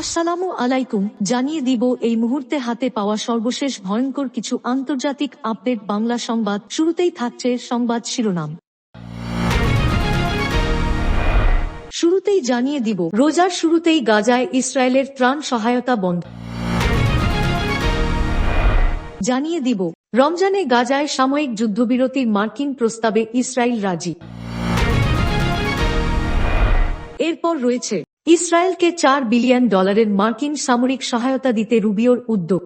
আসসালামু আলাইকুম, জানিয়ে দিব এই মুহূর্তে হাতে পাওয়া সর্বশেষ ভয়ঙ্কর কিছু আন্তর্জাতিক আপডেট বাংলা সংবাদ। শুরুতেই থাকছে সংবাদ শিরোনাম। শুরুতেই জানিয়ে দিব, রোজার শুরুতেই গাজায় ইসরায়েলের ত্রাণ সহায়তা বন্ধ। জানিয়ে দিব, রমজানে গাজায় সাময়িক যুদ্ধবিরতির মার্কিন প্রস্তাবে ইসরায়েল রাজি। এরপর রয়েছে ইসরায়েলকে চার বিলিয়ন ডলারের মার্কিন সামরিক সহায়তা দিতে রুবিওর উদ্যোগ।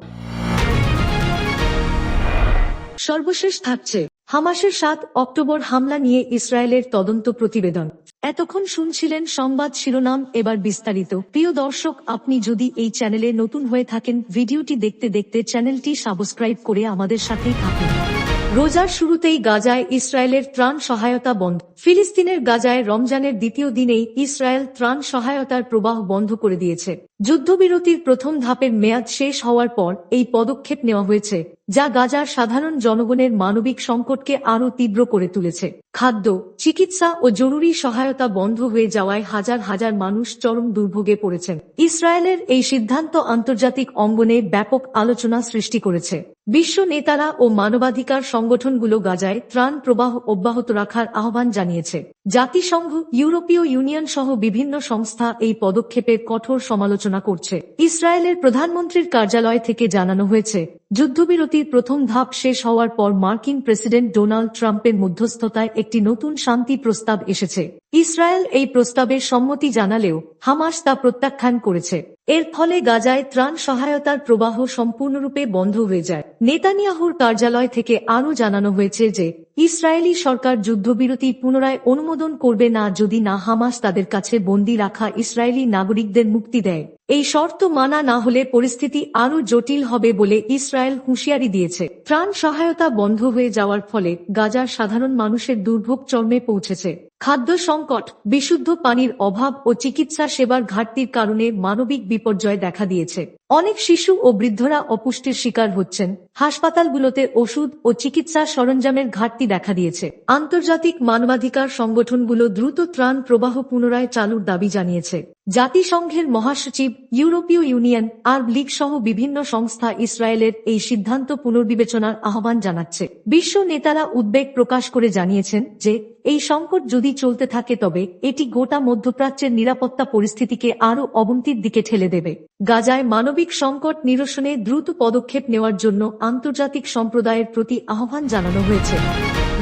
সর্বশেষ থাকছে হামাসের সাত অক্টোবর হামলা নিয়ে ইসরায়েলের তদন্ত প্রতিবেদন। এতক্ষণ শুনছিলেন সংবাদ শিরোনাম, এবার বিস্তারিত। প্রিয় দর্শক, আপনি যদি এই চ্যানেলে নতুন হয়ে থাকেন, ভিডিওটি দেখতে দেখতে চ্যানেলটি সাবস্ক্রাইব করে আমাদের সাথেই থাকুন। রোজার শুরুতেই গাজায় ইসরায়েলের ত্রাণ সহায়তা বন্ধ। ফিলিস্তিনের গাজায় রমজানের দ্বিতীয় দিনেই ইসরায়েল ত্রাণ সহায়তার প্রবাহ বন্ধ করে দিয়েছে। যুদ্ধবিরতির প্রথম ধাপের মেয়াদ শেষ হওয়ার পর এই পদক্ষেপ নেওয়া হয়েছে, যা গাজার সাধারণ জনগণের মানবিক সংকটকে আরও তীব্র করে তুলেছে। খাদ্য, চিকিৎসা ও জরুরি সহায়তা বন্ধ হয়ে যাওয়ায় হাজার হাজার মানুষ চরম দুর্ভোগে পড়েছেন। ইসরায়েলের এই সিদ্ধান্ত আন্তর্জাতিক অঙ্গনে ব্যাপক আলোচনা সৃষ্টি করেছে। বিশ্ব নেতারা ও মানবাধিকার সংগঠনগুলো গাজায় ত্রাণ প্রবাহ অব্যাহত রাখার আহ্বান জানিয়েছে। জাতিসংঘ, ইউরোপীয় ইউনিয়ন সহ বিভিন্ন সংস্থা এই পদক্ষেপের কঠোর সমালোচনা করছে। ইসরায়েলের প্রধানমন্ত্রীর কার্যালয় থেকে জানানো হয়েছে, যুদ্ধবিরতির প্রথম ধাপ শেষ হওয়ার পর মার্কিন প্রেসিডেন্ট ডোনাল্ড ট্রাম্পের মধ্যস্থতায় একটি নতুন শান্তি প্রস্তাব এসেছে। ইসরায়েল এই প্রস্তাবের সম্মতি জানালেও হামাস তা প্রত্যাখ্যান করেছে। এর ফলে গাজায় ত্রাণ সহায়তার প্রবাহ সম্পূর্ণরূপে বন্ধ হয়ে যায়। নেতানিয়াহুর কার্যালয় থেকে আরও জানানো হয়েছে যে ইসরায়েলি সরকার যুদ্ধবিরতি পুনরায় অনুমোদন করবে না যদি না হামাস তাদের কাছে বন্দী রাখা ইসরায়েলি নাগরিকদের মুক্তি দেয়। এই শর্ত মানা না হলে পরিস্থিতি আরও জটিল হবে বলে ইসরায়েল হুঁশিয়ারি দিয়েছে। ত্রাণ সহায়তা বন্ধ হয়ে যাওয়ার ফলে গাজার সাধারণ মানুষের দুর্ভোগ চর্মে পৌঁছেছে। খাদ্য সংকট, বিশুদ্ধ পানির অভাব ও চিকিৎসা সেবার ঘাটতির কারণে মানবিক বিপর্যয় দেখা দিয়েছে। অনেক শিশু ও বৃদ্ধরা অপুষ্টির শিকার হচ্ছেন। হাসপাতালগুলোতে ওষুধ ও চিকিৎসা সরঞ্জামের ঘাটতি দেখা দিয়েছে। আন্তর্জাতিক মানবাধিকার সংগঠনগুলো দ্রুত ত্রাণ প্রবাহ পুনরায় চালুর দাবি জানিয়েছে। জাতিসংঘের মহাসচিব, ইউরোপীয় ইউনিয়ন, আরব লীগ সহ বিভিন্ন সংস্থা ইসরায়েলের এই সিদ্ধান্ত পুনর্বিবেচনার আহ্বান জানাচ্ছে। বিশ্ব নেতারা উদ্বেগ প্রকাশ করে জানিয়েছেন যে, এই সংকট যদি চলতে থাকে তবে এটি গোটা মধ্যপ্রাচ্যের নিরাপত্তা পরিস্থিতিকে আরও অবনতির দিকে ঠেলে দেবে। গাজায় মানবিক সংকট নিরসনে দ্রুত পদক্ষেপ নেওয়ার জন্য আন্তর্জাতিক সম্প্রদায়ের প্রতি আহ্বান জানানো হয়েছে।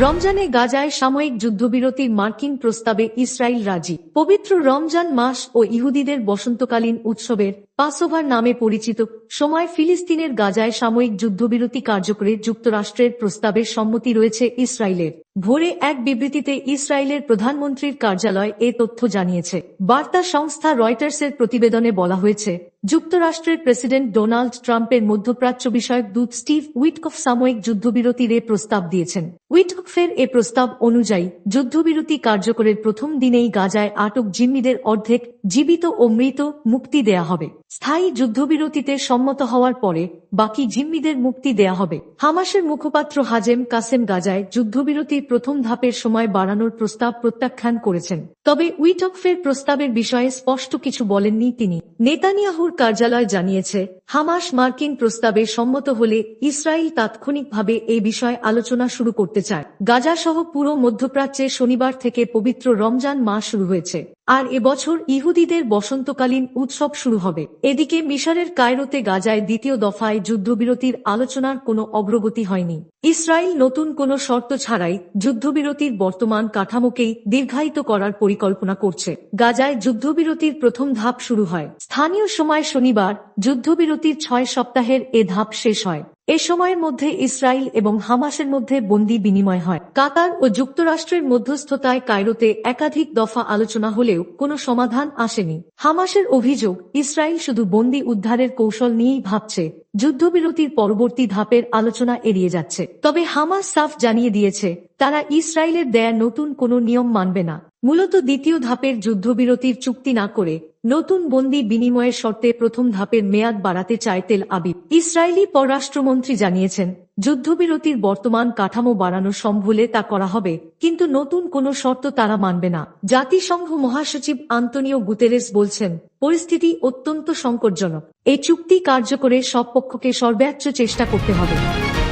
রমজানে গাজায় সাময়িক যুদ্ধবিরতির মার্কিন প্রস্তাবে ইসরায়েল রাজি। পবিত্র রমজান মাস ও ইহুদিদের বসন্তকালীন উৎসবের পাসোভার নামে পরিচিত সময় ফিলিস্তিনের গাজায় সাময়িক যুদ্ধবিরতি কার্যকরে যুক্তরাষ্ট্রের প্রস্তাবের সম্মতি রয়েছে ইসরায়েলের। ভোরে এক বিবৃতিতে ইসরায়েলের প্রধানমন্ত্রীর কার্যালয় এ তথ্য জানিয়েছে। বার্তা সংস্থা রয়টার্সের প্রতিবেদনে বলা হয়েছে, যুক্তরাষ্ট্রের প্রেসিডেন্ট ডোনাল্ড ট্রাম্পের মধ্যপ্রাচ্য বিষয়ক দূত স্টিভ উইটকফ সাময়িক যুদ্ধবিরতির এ প্রস্তাব দিয়েছেন। উইটকফের এ প্রস্তাব অনুযায়ী, যুদ্ধবিরতি কার্যকরের প্রথম দিনেই গাজায় আটক জিম্মিদের অর্ধেক জীবিত ও মৃত মুক্তি দেয়া হবে। স্থায়ী যুদ্ধবিরতিতে সম্মত হওয়ার পরে বাকি জিম্মিদের মুক্তি দেয়া হবে। হামাসের মুখপাত্র হাজেম কাসেম গাজায় যুদ্ধবিরতির প্রথম ধাপের সময় বাড়ানোর প্রস্তাব প্রত্যাখ্যান করেছেন। তবে উইটকফের প্রস্তাবের বিষয়ে স্পষ্ট কিছু বলেননি তিনি। নেতানিয়াহুর কার্যালয় জানিয়েছে, হামাস মার্কিন প্রস্তাবে সম্মত হলে ইসরায়েল তাৎক্ষণিকভাবে এই বিষয়ে আলোচনা শুরু করতে চায়। গাজা সহ পুরো মধ্যপ্রাচ্যে শনিবার থেকে পবিত্র রমজান মাস শুরু হয়েছে। আর এবছর ইহুদিদের বসন্তকালীন উৎসব শুরু হবে। এদিকে মিশরের কায়রোতে গাজায় দ্বিতীয় দফায় যুদ্ধবিরতির আলোচনার কোনো অগ্রগতি হয়নি। ইসরায়েল নতুন কোনো শর্ত ছাড়াই যুদ্ধবিরতির বর্তমান কাঠামোকেই দীর্ঘায়িত করার পরিকল্পনা করছে। গাজায় যুদ্ধবিরতির প্রথম ধাপ শুরু হয়। স্থানীয় সময় শনিবার যুদ্ধবিরতির ছয় সপ্তাহের এ ধাপ শেষ হয়। এ সময়ের মধ্যে ইসরায়েল এবং হামাসের মধ্যে বন্দি বিনিময় হয়। কাতার ও যুক্তরাষ্ট্রের মধ্যস্থতায় কায়রোতে একাধিক দফা আলোচনা হলেও কোনো সমাধান আসেনি। হামাসের অভিযোগ, ইসরায়েল শুধু বন্দি উদ্ধারের কৌশল নিয়েই ভাবছে, যুদ্ধবিরতির পরবর্তী ধাপের আলোচনা এড়িয়ে যাচ্ছে। তবে হামাস সাফ জানিয়ে দিয়েছে, তারা ইসরায়েলের দেয়া নতুন কোনো নিয়ম মানবে না। মূলত দ্বিতীয় ধাপের যুদ্ধবিরতির চুক্তি না করে নতুন বন্দি বিনিময়ের শর্তে প্রথম ধাপের মেয়াদ বাড়াতে চায় তেল আবিব। ইসরায়েলি পররাষ্ট্রমন্ত্রী জানিয়েছেন, যুদ্ধবিরতির বর্তমান কাঠামো বাড়ানো সম্ভলে তা করা হবে, কিন্তু নতুন কোনো শর্ত তারা মানবে না। জাতিসংঘ মহাসচিব আন্তনিও গুতেরেস বলছেন, পরিস্থিতি অত্যন্ত সংকটজনক। এই চুক্তি কার্যকরে সব পক্ষকে সর্বোচ্চ চেষ্টা করতে হবে।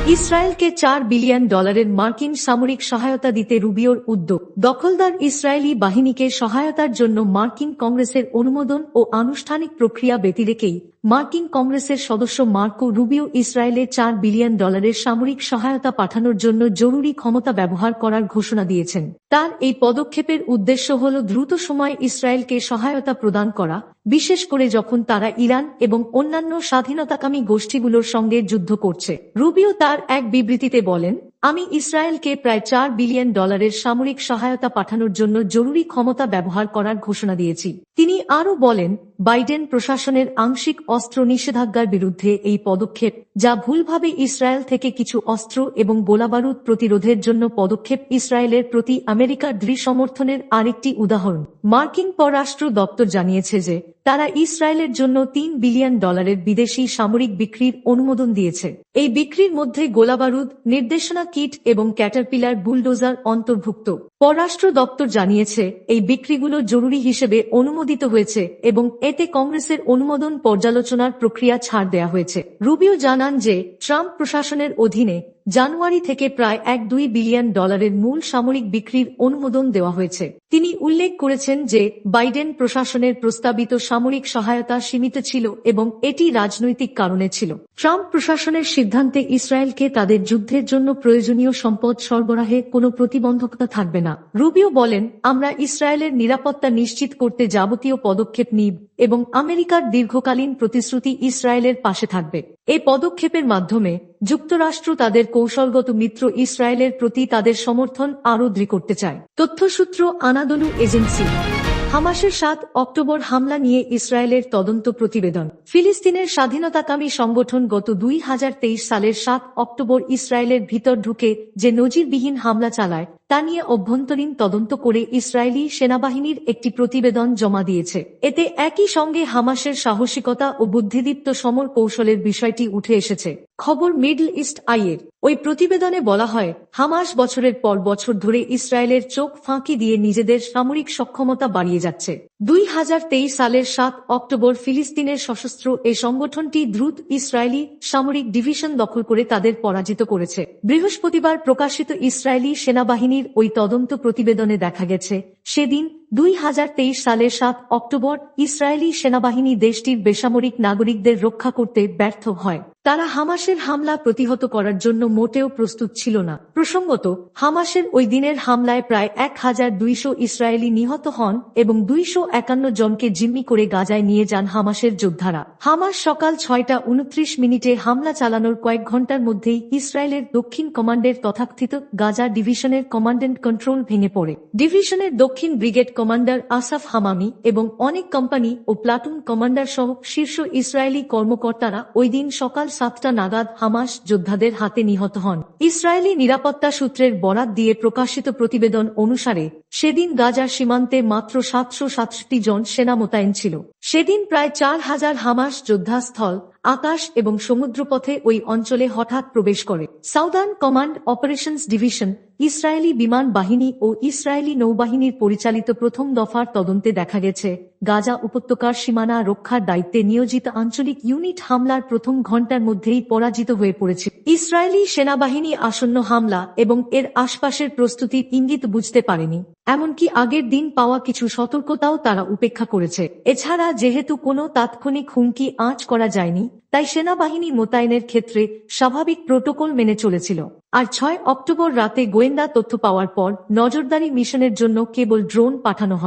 ইসরায়েলকে চার বিলিয়ন ডলারের মার্কিন সামরিক সহায়তা দিতে রুবিওর উদ্যোগ। দখলদার ইসরায়েলি বাহিনীকে সহায়তার জন্য মার্কিন কংগ্রেসের অনুমোদন ও আনুষ্ঠানিক প্রক্রিয়া ব্যতিরেকেই মার্কিন কংগ্রেসের সদস্য মার্কো রুবিও ইসরায়েলে চার বিলিয়ন ডলারের সামরিক সহায়তা পাঠানোর জন্য জরুরি ক্ষমতা ব্যবহার করার ঘোষণা দিয়েছেন। তার এই পদক্ষেপের উদ্দেশ্য হল দ্রুত সময় ইসরায়েলকে সহায়তা প্রদান করা, বিশেষ করে যখন তারা ইরান এবং অন্যান্য স্বাধীনতাকামী গোষ্ঠীগুলোর সঙ্গে যুদ্ধ করছে। রুবিও তার এক বিবৃতিতে বলেন আমি ইসরায়েলকে প্রায় চার বিলিয়ন ডলারের সামরিক সহায়তা পাঠানোর জন্য জরুরি ক্ষমতা ব্যবহার করার ঘোষণা দিয়েছি। তিনি আরও বলেন, বাইডেন প্রশাসনের আংশিক অস্ত্র নিষেধাজ্ঞার বিরুদ্ধে এই পদক্ষেপ, যা ভুলভাবে ইসরায়েল থেকে কিছু অস্ত্র এবং গোলাবারুদ প্রতিরোধের জন্য পদক্ষেপ ইসরায়েলের প্রতি আমেরিকার দৃঢ় সমর্থনের আরেকটি উদাহরণ। মার্কিন পররাষ্ট্র দপ্তর জানিয়েছে যে তারা ইসরায়েলের জন্য তিন বিলিয়ন ডলারের বিদেশি সামরিক বিক্রির অনুমোদন দিয়েছে। এই বিক্রির মধ্যে গোলাবারুদ, নির্দেশনা কিট এবং ক্যাটারপিলার বুলডোজার অন্তর্ভুক্ত। পররাষ্ট্র দপ্তর জানিয়েছে, এই বিক্রিগুলো জরুরি হিসেবে অনুমোদিত হয়েছে এবং এতে কংগ্রেসের অনুমোদন পর্যালোচনার প্রক্রিয়া ছাড় দেয়া হয়েছে। রুবিও জানান যে, ট্রাম্প প্রশাসনের অধীনে জানুয়ারি থেকে প্রায় এক দুই বিলিয়ন ডলারের মূল সামরিক বিক্রির অনুমোদন দেওয়া হয়েছে। তিনি উল্লেখ করেছেন যে, বাইডেন প্রশাসনের প্রস্তাবিত সামরিক সহায়তা সীমিত ছিল এবং এটি রাজনৈতিক কারণে ছিল। ট্রাম্প প্রশাসনের সিদ্ধান্তে ইসরায়েলকে তাদের যুদ্ধের জন্য প্রয়োজনীয় সম্পদ সরবরাহে কোনো প্রতিবন্ধকতা থাকবে না। রুবিও বলেন, আমরা ইসরায়েলের নিরাপত্তা নিশ্চিত করতে যাবতীয় পদক্ষেপ নিব এবং আমেরিকার দীর্ঘকালীন প্রতিশ্রুতি ইসরায়েলের পাশে থাকবে। এই পদক্ষেপের মাধ্যমে যুক্তরাষ্ট্র তাদের কৌশলগত মিত্র ইসরায়েলের প্রতি তাদের সমর্থন আরও দৃঢ় করতে চায়। তথ্যসূত্র আনাদলু এজেন্সি হামাসের সাত অক্টোবর হামলা নিয়ে ইসরায়েলের তদন্ত প্রতিবেদন। ফিলিস্তিনের স্বাধীনতাকামী সংগঠন গত দুই হাজার তেইশ সালের সাত অক্টোবর ইসরায়েলের ভিতর ঢুকে যে নজিরবিহীন হামলা চালায় তা নিয়ে অভ্যন্তরীণ তদন্ত করে ইসরায়েলি সেনাবাহিনীর একটি প্রতিবেদন জমা দিয়েছে। এতে একই সঙ্গে হামাসের সাহসিকতা ও বুদ্ধিদীপ্ত সমর কৌশলের বিষয়টি উঠে এসেছে। খবর মিডল ইস্ট আইয়ের। ওই প্রতিবেদনে বলা হয়, হামাস বছরের পর বছর ধরে ইসরায়েলের চোখ ফাঁকি দিয়ে নিজেদের সামরিক সক্ষমতা বাড়িয়ে যাচ্ছে। দুই হাজার তেইশ সালের সাত অক্টোবর ফিলিস্তিনের সশস্ত্র এই সংগঠনটি দ্রুত ইসরায়েলি সামরিক ডিভিশন দখল করে তাদের পরাজিত করেছে। বৃহস্পতিবার প্রকাশিত ইসরায়েলি সেনাবাহিনীর ওই তদন্ত প্রতিবেদনে দেখা গেছে সেদিন দুই হাজার তেইশ সালের সাত অক্টোবর ইসরায়েলি সেনাবাহিনী দেশটির বেসামরিক নাগরিকদের রক্ষা করতে ব্যর্থ হয়। তারা হামাসের হামলা প্রতিহত করার জন্য মোটেও প্রস্তুত ছিল না। প্রসঙ্গত, হামাসের ওই দিনের হামলায় প্রায় এক হাজার দুইশো ইসরায়েলি নিহত হন এবং দুইশো একান্ন জনকে জিম্মি করে গাজায় নিয়ে যান হামাসের যোদ্ধারা। হামাস সকাল ছয়টা উনত্রিশ মিনিটে হামলা চালানোর কয়েক ঘণ্টার মধ্যেই ইসরায়েলের দক্ষিণ কমান্ডের তথাকথিত গাজা ডিভিশনের কমান্ডেন্ট কন্ট্রোল ভেঙে পড়ে। ডিভিশনের দক্ষিণ ব্রিগেড কমান্ডার আসাফ হামামি এবং অনেক কোম্পানি ও প্লাটুন কমান্ডার সহ শীর্ষ ইসরায়েলি কর্মকর্তারা ওই দিন সকাল সাতটা নাগাদ হামাস যোদ্ধাদের হাতে নিহত হন। ইসরায়েলি নিরাপত্তা সূত্রের বরাত দিয়ে প্রকাশিত প্রতিবেদন অনুসারে, সেদিন গাজার সীমান্তে মাত্র সাতশো সাতষট্টি জন সেনা মোতায়েন ছিল। সেদিন প্রায় চার হাজার হামাস যোদ্ধাস্থল আকাশ এবং সমুদ্রপথে ওই অঞ্চলে হঠাৎ প্রবেশ করে। Southern command operations division, Israeli বিমান বাহিনী ও ইসরায়েলি নৌবাহিনীর পরিচালিত প্রথম দফার তদন্তে দেখা গেছে, গাজা উপত্যকার সীমানা রক্ষার দায়িত্বে নিয়োজিত আঞ্চলিক ইউনিট হামলার প্রথম ঘণ্টার মধ্যেই পরাজিত হয়ে পড়েছে। ইসরায়েলি সেনাবাহিনী আসন্ন হামলা এবং এর আশপাশের প্রস্তুতির ইঙ্গিত বুঝতে পারেনি। এমনকি আগের দিন পাওয়া কিছু সতর্কতাও তারা উপেক্ষা করেছে। এছাড়া যেহেতু কোনো তাৎক্ষণিক হুমকি আঁচ করা যায়নি, তাই সেনাবাহিনী মোতায়েনের ক্ষেত্রে স্বাভাবিক প্রোটোকল মেনে চলেছিল। আর ছয় অক্টোবর রাতে গোয়েন্দা তথ্য পাওয়ার পর নজরদারি মিশনের জন্য কেবল ড্রোন পাঠানো হয়।